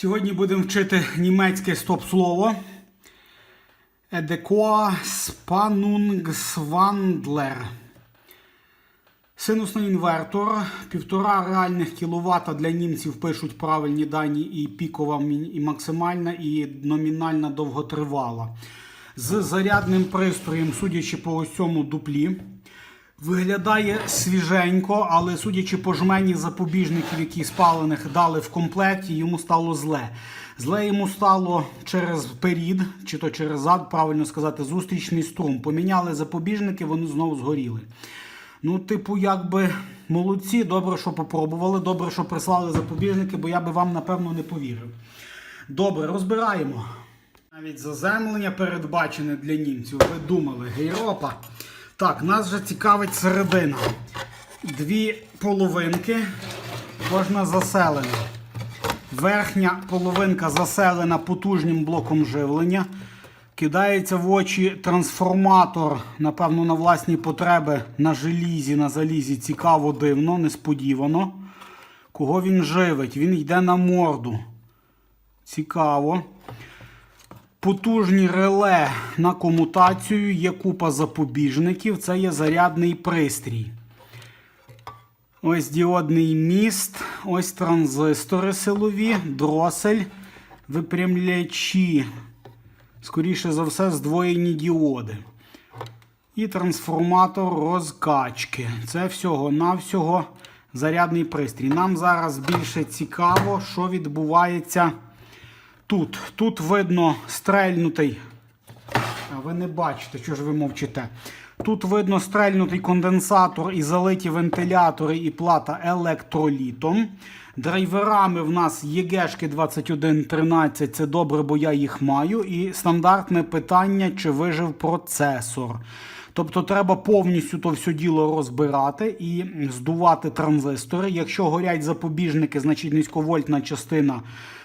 Сьогодні будемо вчити німецьке стоп-слово. Едекоа спанунгсвандлер. Синусний інвертор. Півтора реальних кіловата для німців пишуть правильні дані і пікова, і максимальна, і номінальна довготривала. З зарядним пристроєм, судячи по ось цьому дуплі. Виглядає свіженько, але судячи по жмені запобіжників, які спалених дали в комплекті, йому стало зле. Зле йому стало через перід, чи то через зад, правильно сказати, зустрічний струм. Поміняли запобіжники, вони знову згоріли. Ну, типу, якби молодці, добре, що попробували, добре, що прислали запобіжники, бо я би вам напевно не повірив. Добре, розбираємо. Навіть заземлення передбачене для німців. Ви думали, Європа. Так, нас вже цікавить середина. Дві половинки, кожна заселена. Верхня половинка заселена потужним блоком живлення. Кидається в очі трансформатор, напевно, на власні потреби на желізі, на залізі. Цікаво, дивно, несподівано. Кого він живить? Він йде на морду. Цікаво. Потужні реле на комутацію, є купа запобіжників, це є зарядний пристрій. Ось діодний міст, ось транзистори силові, дросель, випрямлячі. Скоріше за все, здвоєні діоди. І трансформатор розкачки. Це всього-навсього зарядний пристрій. Нам зараз більше цікаво, що відбувається тут. Тут видно стрельнутий. Ви не бачите, що ж ви мовчите. Тут видно стрельнутий конденсатор і залиті вентилятори і плата електролітом. Драйверами в нас ЄГшки 2113, це добре, бо я їх маю. І стандартне питання, чи вижив процесор. Тобто треба повністю то все діло розбирати і здувати транзистори. Якщо горять запобіжники, значить низьковольтна частина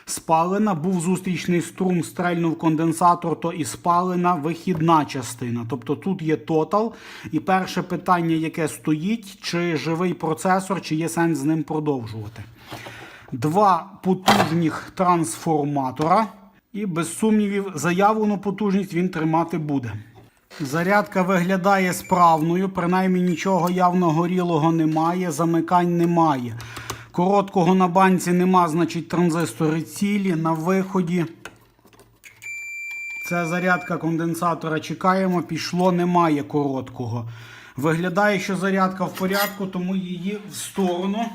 спалена. Був зустрічний струм, стрельнув конденсатор, то і спалена вихідна частина. Тобто тут є тотал. І перше питання, яке стоїть, чи живий процесор, чи є сенс з ним продовжувати. Два потужних трансформатора. І без сумнівів, заявлену потужність він тримати буде. Зарядка виглядає справною, принаймні нічого явно горілого немає, замикань немає. Короткого на банці нема, значить транзистори цілі на виході. Це зарядка конденсатора. Чекаємо, пішло, немає короткого. Виглядає, що зарядка в порядку, тому її в сторону.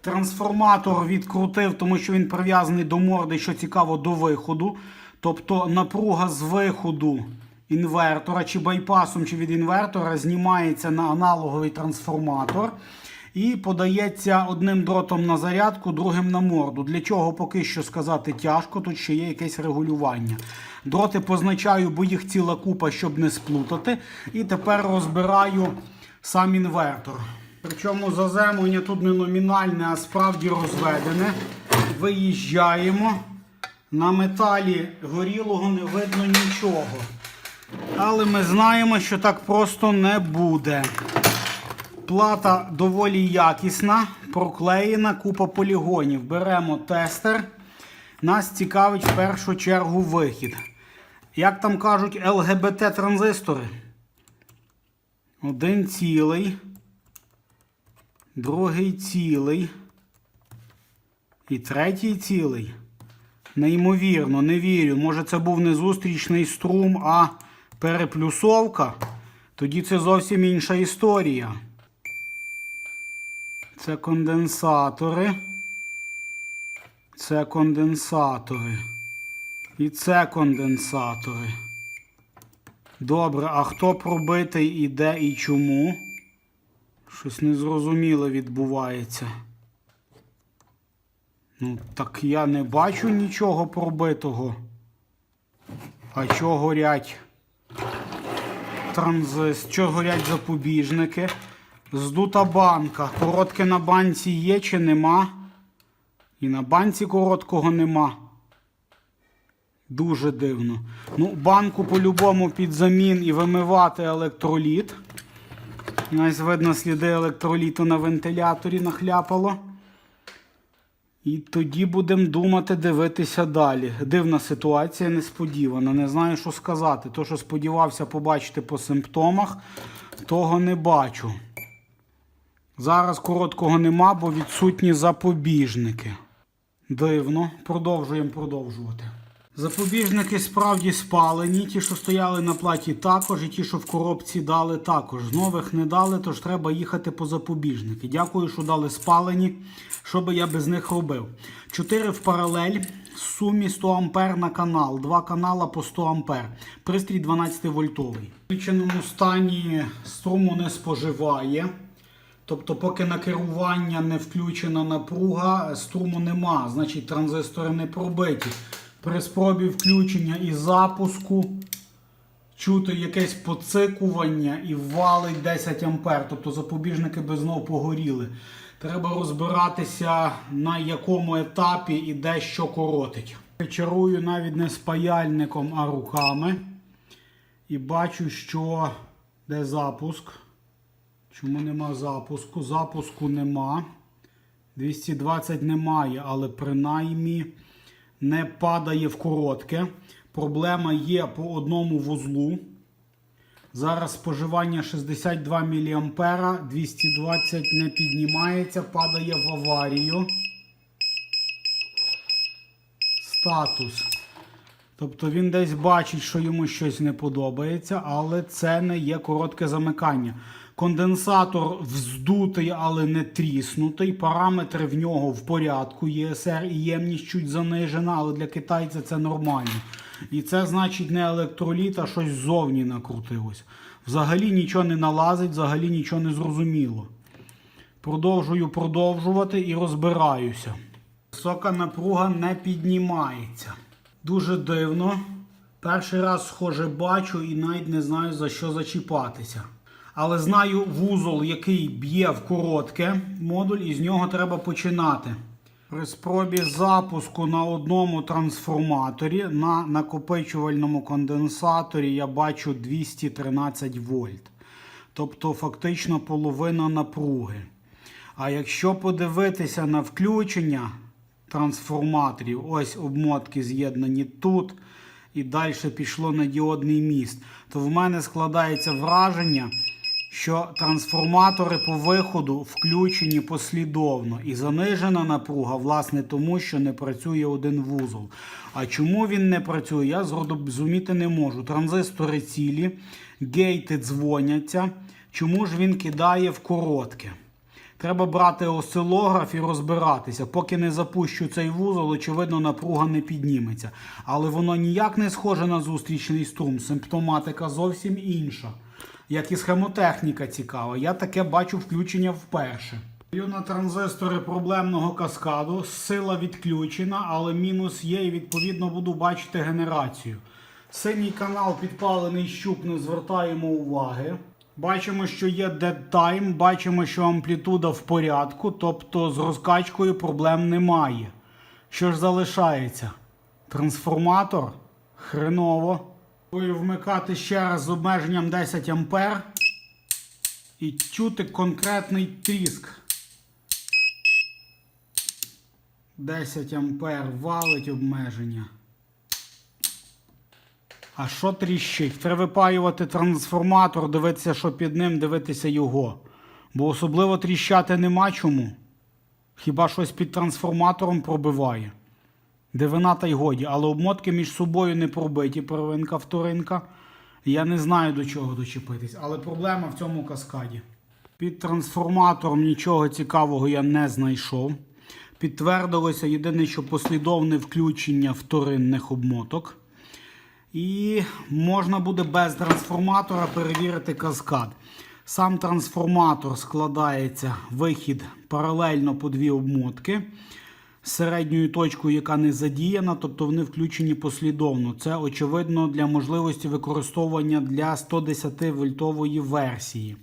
Трансформатор відкрутив, тому що він прив'язаний до морди, що цікаво, до виходу. Тобто напруга з виходу інвертора, чи байпасом, чи від інвертора знімається на аналоговий трансформатор. І подається одним дротом на зарядку, другим на морду. Для чого поки що сказати тяжко, тут ще є якесь регулювання. Дроти позначаю, бо їх ціла купа, щоб не сплутати. І тепер розбираю сам інвертор. Причому заземлення тут не номінальне, а справді розведене. Виїжджаємо. На металі горілого не видно нічого. Але ми знаємо, що так просто не буде. Плата доволі якісна, проклеєна, купа полігонів. Беремо тестер. Нас цікавить в першу чергу вихід. Як там кажуть, ЛГБТ-транзистори. Один цілий, другий цілий. І третій цілий. Неймовірно, не вірю. Може це був не зустрічний струм, а переплюсовка. Тоді це зовсім інша історія. Це конденсатори. Це конденсатори. І це конденсатори. Добре, а хто пробитий і де і чому? Щось незрозуміле відбувається. Ну, так я не бачу нічого пробитого. А чого горять транзист, що горять запобіжники? Здута банка. Коротке на банці є чи нема? І на банці короткого нема. Дуже дивно. Ну, банку по-любому під замін і вимивати електроліт. Ось видно сліди електроліту на вентиляторі нахляпало. І тоді будемо думати, дивитися далі. Дивна ситуація, несподівана. Не знаю, що сказати. То, що сподівався побачити по симптомах, того не бачу. Зараз короткого нема, бо відсутні запобіжники. Дивно, продовжуємо продовжувати. Запобіжники справді спалені. Ті, що стояли на платі, також, і ті, що в коробці дали, також. З нових не дали, тож треба їхати по запобіжники. Дякую, що дали спалені. Що би я без них робив? 4 в паралель. Сумі 100 ампер на канал. Два канала по 100 ампер. Пристрій 12 вольтовий. В включеному стані струму не споживає. Тобто, поки на керування не включена напруга, струму нема, значить транзистори не пробиті. При спробі включення і запуску чути якесь поцикування і валить 10 ампер. Тобто запобіжники би знов погоріли. Треба розбиратися на якому етапі і де що коротить. Чарую навіть не спаяльником, а руками. І бачу, що де запуск. Чому нема запуску? Запуску нема. 220 немає, але принаймні не падає в коротке. Проблема є по одному вузлу. Зараз споживання 62 мА, 220 не піднімається, падає в аварію. Статус. Тобто він десь бачить, що йому щось не подобається, але це не є коротке замикання. Конденсатор вздутий, але не тріснутий. Параметри в нього в порядку. ЄСР і ємність чуть занижена, але для китайця це нормально. І це значить не електроліт, а щось ззовні накрутилось. Взагалі нічого не налазить, взагалі нічого не зрозуміло. Продовжую продовжувати і розбираюся. Висока напруга не піднімається. Дуже дивно. Перший раз, схоже, бачу і навіть не знаю за що зачіпатися. Але знаю вузол, який б'є в коротке модуль, і з нього треба починати. При спробі запуску на одному трансформаторі на накопичувальному конденсаторі я бачу 213 вольт. Тобто фактично половина напруги. А якщо подивитися на включення трансформаторів, ось обмотки з'єднані тут, і далі пішло на діодний міст, то в мене складається враження, що трансформатори по виходу включені послідовно. І занижена напруга, власне, тому що не працює один вузол. А чому він не працює, я зрозуміти не можу. Транзистори цілі, гейти дзвоняться. Чому ж він кидає в коротке? Треба брати осцилограф і розбиратися. Поки не запущу цей вузол, очевидно, напруга не підніметься. Але воно ніяк не схоже на зустрічний струм. Симптоматика зовсім інша. Як і схемотехніка цікава. Я таке бачу включення вперше. На транзистори проблемного каскаду. Сила відключена, але мінус є, і відповідно буду бачити генерацію. Синій канал підпалений щуп, не звертаємо уваги. Бачимо, що є dead time, бачимо, що амплітуда в порядку, тобто з розкачкою проблем немає. Що ж залишається? Трансформатор? Хреново. Спробую вмикати ще раз з обмеженням 10 А і чути конкретний тріск. 10 А валить обмеження. А що тріщить? Треба випаювати трансформатор, дивитися, що під ним, дивитися його. Бо особливо тріщати нема чому. Хіба щось під трансформатором пробиває. Дивина та й годі, але обмотки між собою не пробиті, первинка, вторинка. Я не знаю до чого дочепитись, але проблема в цьому каскаді. Під трансформатором нічого цікавого я не знайшов. Підтвердилося єдине, що послідовне включення вторинних обмоток. І можна буде без трансформатора перевірити каскад. Сам трансформатор складається вихід паралельно по дві обмотки середньою точкою, яка не задіяна, тобто вони включені послідовно. Це очевидно для можливості використовування для 110 вольтової версії.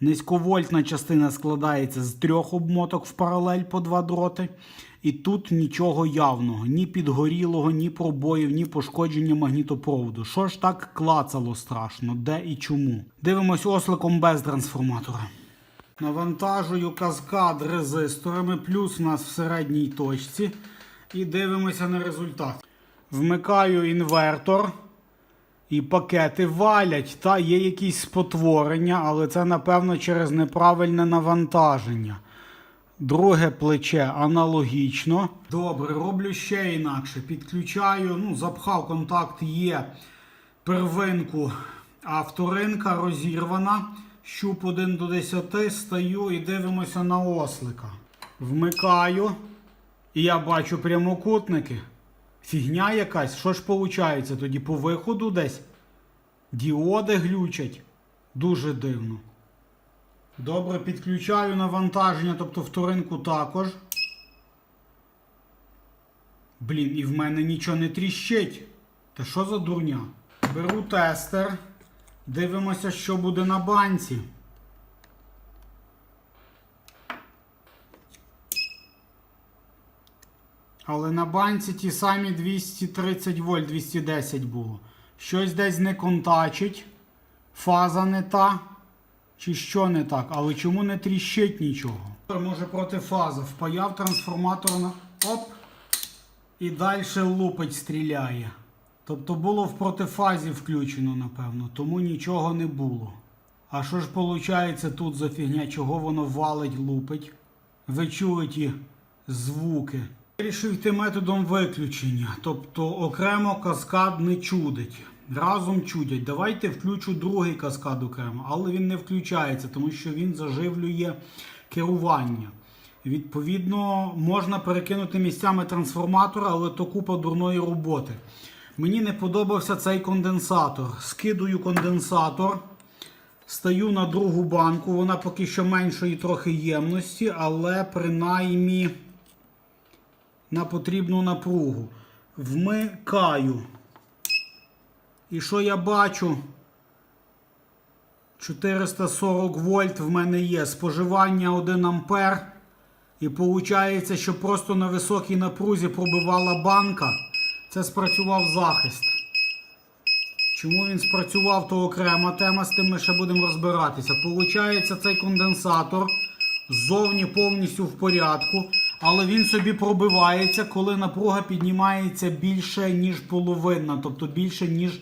Низьковольтна частина складається з трьох обмоток в паралель по два дроти. І тут нічого явного, ні підгорілого, ні пробоїв, ні пошкодження магнітопроводу. Що ж так клацало страшно, де і чому? Дивимось осликом без трансформатора. Навантажую каскад резисторами, плюс у нас в середній точці. І дивимося на результат. Вмикаю інвертор. І пакети валять. Та є якісь спотворення, але це, напевно, через неправильне навантаження. Друге плече аналогічно. Добре, роблю ще інакше. Підключаю, ну, запхав контакт є первинку, а вторинка розірвана. Щуп 1 до 10, стаю і дивимося на ослика. Вмикаю. І я бачу прямокутники. Фігня якась. Що ж виходить? Тоді по виходу десь діоди глючать. Дуже дивно. Добре, підключаю навантаження, тобто вторинку також. Блін, і в мене нічого не тріщить. Та що за дурня? Беру тестер. Дивимося, що буде на банці. Але на банці ті самі 230 вольт, 210 було. Щось десь не контачить. Фаза не та. Чи що не так? Але чому не тріщить нічого? Може проти фази. Впаяв трансформатор на. Оп! І далі лупить стріляє. Тобто було в протифазі включено, напевно, тому нічого не було. А що ж виходить тут за фігня, чого воно валить, лупить? Ви чули ті звуки. Вирішив йти методом виключення, тобто окремо каскад не чудить. Разом чудять. Давайте включу другий каскад окремо, але він не включається, тому що він заживлює керування. Відповідно, можна перекинути місцями трансформатора, але то купа дурної роботи. Мені не подобався цей конденсатор. Скидую конденсатор, стаю на другу банку. Вона поки що меншої трохи ємності, але принаймні на потрібну напругу. Вмикаю. І що я бачу? 440 вольт в мене є. Споживання 1 ампер. І виходить, що просто на високій напрузі пробивала банка. Це спрацював захист. Чому він спрацював, то окрема тема, з тим ми ще будемо розбиратися. Получається, цей конденсатор ззовні повністю в порядку, але він собі пробивається, коли напруга піднімається більше, ніж половина, тобто більше, ніж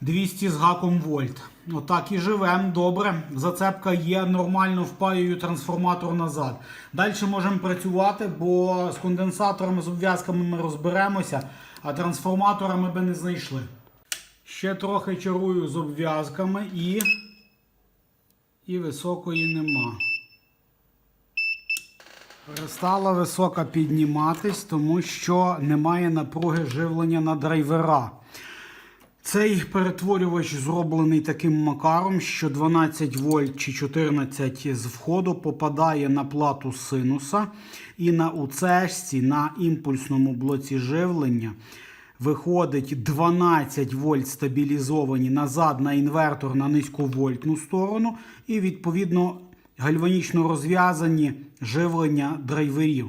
200 з гаком вольт. Отак і живемо, добре. Зацепка є, нормально впаюю трансформатор назад. Далі можемо працювати, бо з конденсаторами, з обв'язками ми розберемося, а трансформатора ми би не знайшли. Ще трохи чарую з обв'язками і. І високої нема. Перестала висока підніматись, тому що немає напруги живлення на драйвера. Цей перетворювач зроблений таким макаром, що 12 вольт чи 14 з входу попадає на плату синуса, і на УЦшці, на імпульсному блоці живлення, виходить 12 вольт стабілізовані назад на інвертор на низьковольтну сторону, і відповідно гальванічно розв'язані живлення драйверів.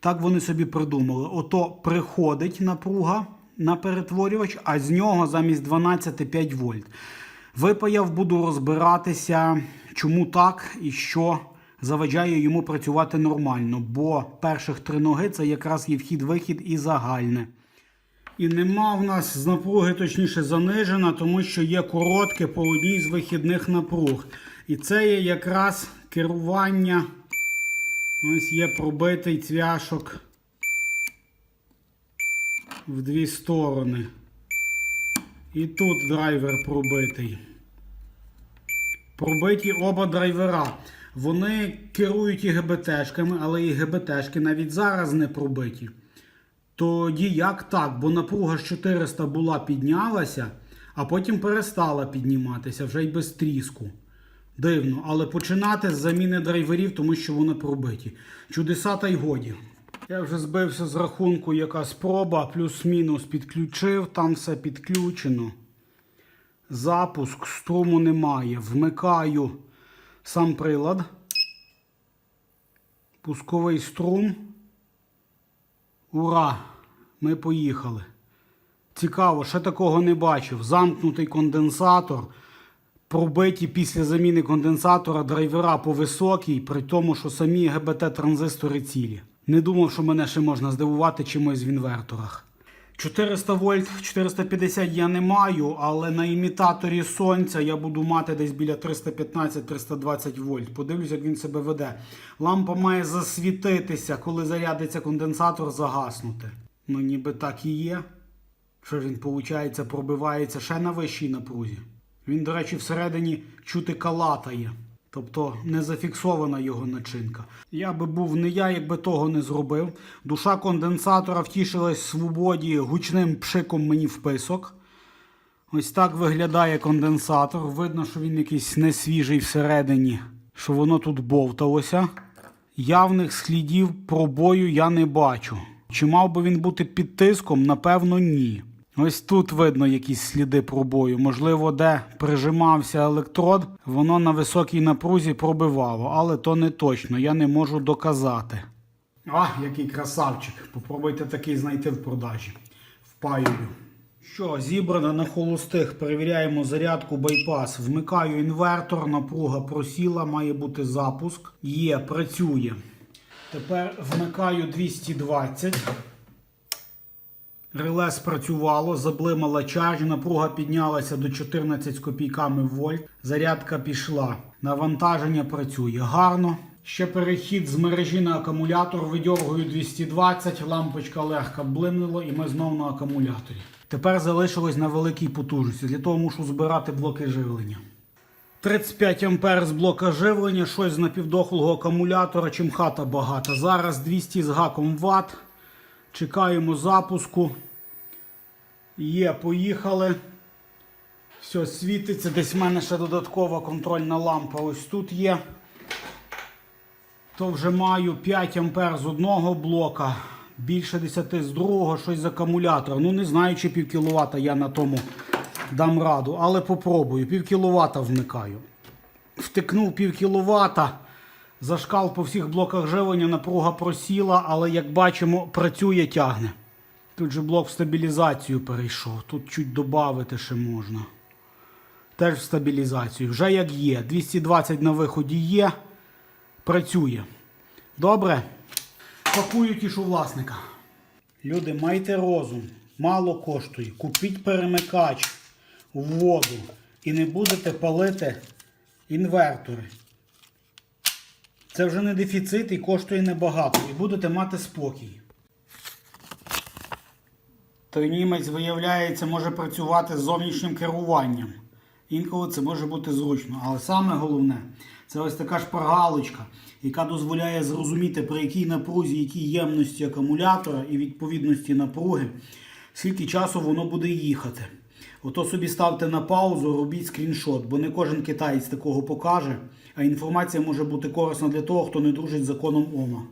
Так вони собі придумали. Ото приходить напруга на перетворювач, а з нього замість 12 5 вольт. Випаяв, буду розбиратися, чому так і що заважає йому працювати нормально. Бо перших три ноги це якраз є вхід-вихід і загальне. І нема в нас з напруги, точніше, занижена, тому що є коротке по одній з вихідних напруг. І це є якраз керування. Ось є пробитий цвяшок в дві сторони. І тут драйвер пробитий. Пробиті оба драйвера. Вони керують ІГБТшками, але ІГБТшки навіть зараз не пробиті. Тоді як так? Бо напруга з 400 була піднялася, а потім перестала підніматися вже й без тріску. Дивно, але починати з заміни драйверів, тому що вони пробиті. Чудеса та й годі. Я вже збився з рахунку, яка спроба, плюс-мінус підключив, там все підключено. Запуск, струму немає. Вмикаю сам прилад. Пусковий струм. Ура! Ми поїхали. Цікаво, ще такого не бачив. Замкнутий конденсатор. пробиті після заміни конденсатора драйвера по високій, при тому, що самі ГБТ-транзистори цілі. Не думав, що мене ще можна здивувати чимось в інверторах. 400 вольт, 450 я не маю, але на імітаторі сонця я буду мати десь біля 315-320 вольт. Подивлюсь, як він себе веде. Лампа має засвітитися, коли зарядиться конденсатор, загаснути. Ну, ніби так і є. Що він, виходить, пробивається ще на вищій напрузі. Він, до речі, всередині чути калатає. Тобто не зафіксована його начинка. Я би був не я, якби того не зробив. Душа конденсатора втішилась свободі гучним пшиком мені в писок. Ось так виглядає конденсатор. Видно, що він якийсь несвіжий всередині, що воно тут бовталося. Явних слідів пробою я не бачу. Чи мав би він бути під тиском? Напевно, ні. Ось тут видно якісь сліди пробою. Можливо, де прижимався електрод, воно на високій напрузі пробивало, але то не точно, я не можу доказати. А, який красавчик. Попробуйте такий знайти в продажі. Впаюю. Що, зібрано на холостих, перевіряємо зарядку байпас. Вмикаю інвертор, напруга просіла, має бути запуск. Є, працює. Тепер вмикаю 220. Реле спрацювало, заблимала чардж, напруга піднялася до 14 з копійками вольт. Зарядка пішла. Навантаження працює гарно. Ще перехід з мережі на акумулятор. Видьоргую 220, лампочка легко блимнула і ми знову на акумуляторі. Тепер залишилось на великій потужності. Для того мушу збирати блоки живлення. 35 ампер з блока живлення, щось з напівдохлого акумулятора, чим хата багата. Зараз 200 з гаком ватт. Чекаємо запуску. Є, поїхали. Все, світиться. Десь в мене ще додаткова контрольна лампа. Ось тут є. То вже маю 5 ампер з одного блока, більше 10 з другого, щось з акумулятора. Ну, не знаю, чи пів кіловата я на тому дам раду, але попробую. Пів кіловата вмикаю. Втикнув пів кіловата. Зашкал по всіх блоках живлення, напруга просіла, але як бачимо, працює, тягне. Тут же блок в стабілізацію перейшов. Тут чуть додати ще можна. Теж в стабілізацію. Вже як є. 220 на виході є. Працює. Добре. Пакую тішу власника. Люди, майте розум. Мало коштує. Купіть перемикач в воду і не будете палити інвертори. Це вже не дефіцит і коштує небагато. І будете мати спокій. Той німець, виявляється, може працювати з зовнішнім керуванням. Інколи це може бути зручно. Але саме головне, це ось така шпаргалочка, яка дозволяє зрозуміти, при якій напрузі, якій ємності акумулятора і відповідності напруги, скільки часу воно буде їхати. Ото собі ставте на паузу, робіть скріншот, бо не кожен китаєць такого покаже, а інформація може бути корисна для того, хто не дружить з законом Ома.